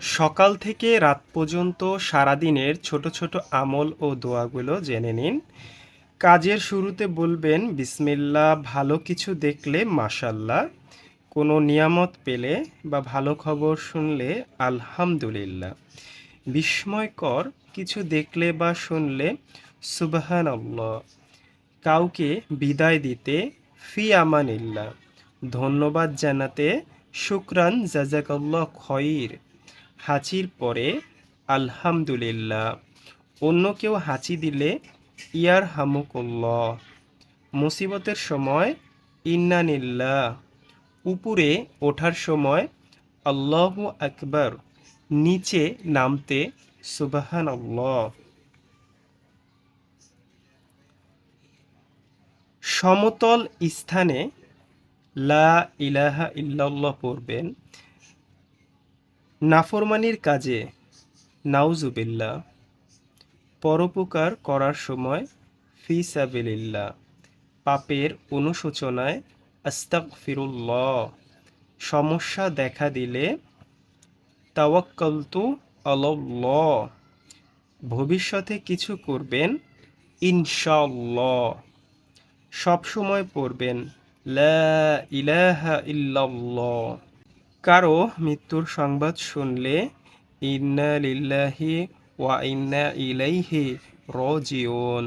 সকাল থেকে রাত পর্যন্ত সারাদিনের ছোট ছোট আমল ও দোয়াগুলো জেনে নিন। কাজের শুরুতে বলবেন, বিসমিল্লাহ, ভালো কিছু দেখলে মাশাল্লাহ। কোনো নিয়ামত পেলে বা ভালো খবর শুনলে আলহামদুলিল্লাহ। বিস্ময়কর কিছু দেখলে বা শুনলে সুবাহান কাউকে বিদায় দিতে ফি আমানিল্লাহ। ধন্যবাদ জানাতে শুক্রান জাজাকাল্লাহ খয়ির হাঁচির পরে, আলহামদুলিল্লাহ। অন্য কেউ হাঁচি দিলে ইয়ার হামুকুল্লাহ মুসিবতের সময়, ইন্নানিল্লাহ। উপরে ওঠার সময়, আল্লাহ আকবার। নিচে নামতে সুবাহান আল্লাহ সমতল স্থানে, লা ইলাহা ইল্লাল্লাহ পড়বেন। নাফরমানির কাজে। নাউজুবিল্লাহ। পরোপকার করার সময় ফি সাবিলিল্লাহ পাপের অনুশোচনায় আস্তাগফিরুল্লাহ। সমস্যা দেখা দিলে তাওয়াক্কালতু আলাল্লাহ। ভবিষ্যতে কিছু করবেন, ইনশাআল্লাহ। সবসময় পড়বেন, লা ইলাহা ইল্লাল্লাহ। কারও মৃত্যুর সংবাদ শুনলে ইন্না লিল্লাহি ওয়া ইন্না ইলাইহি রাজিউন।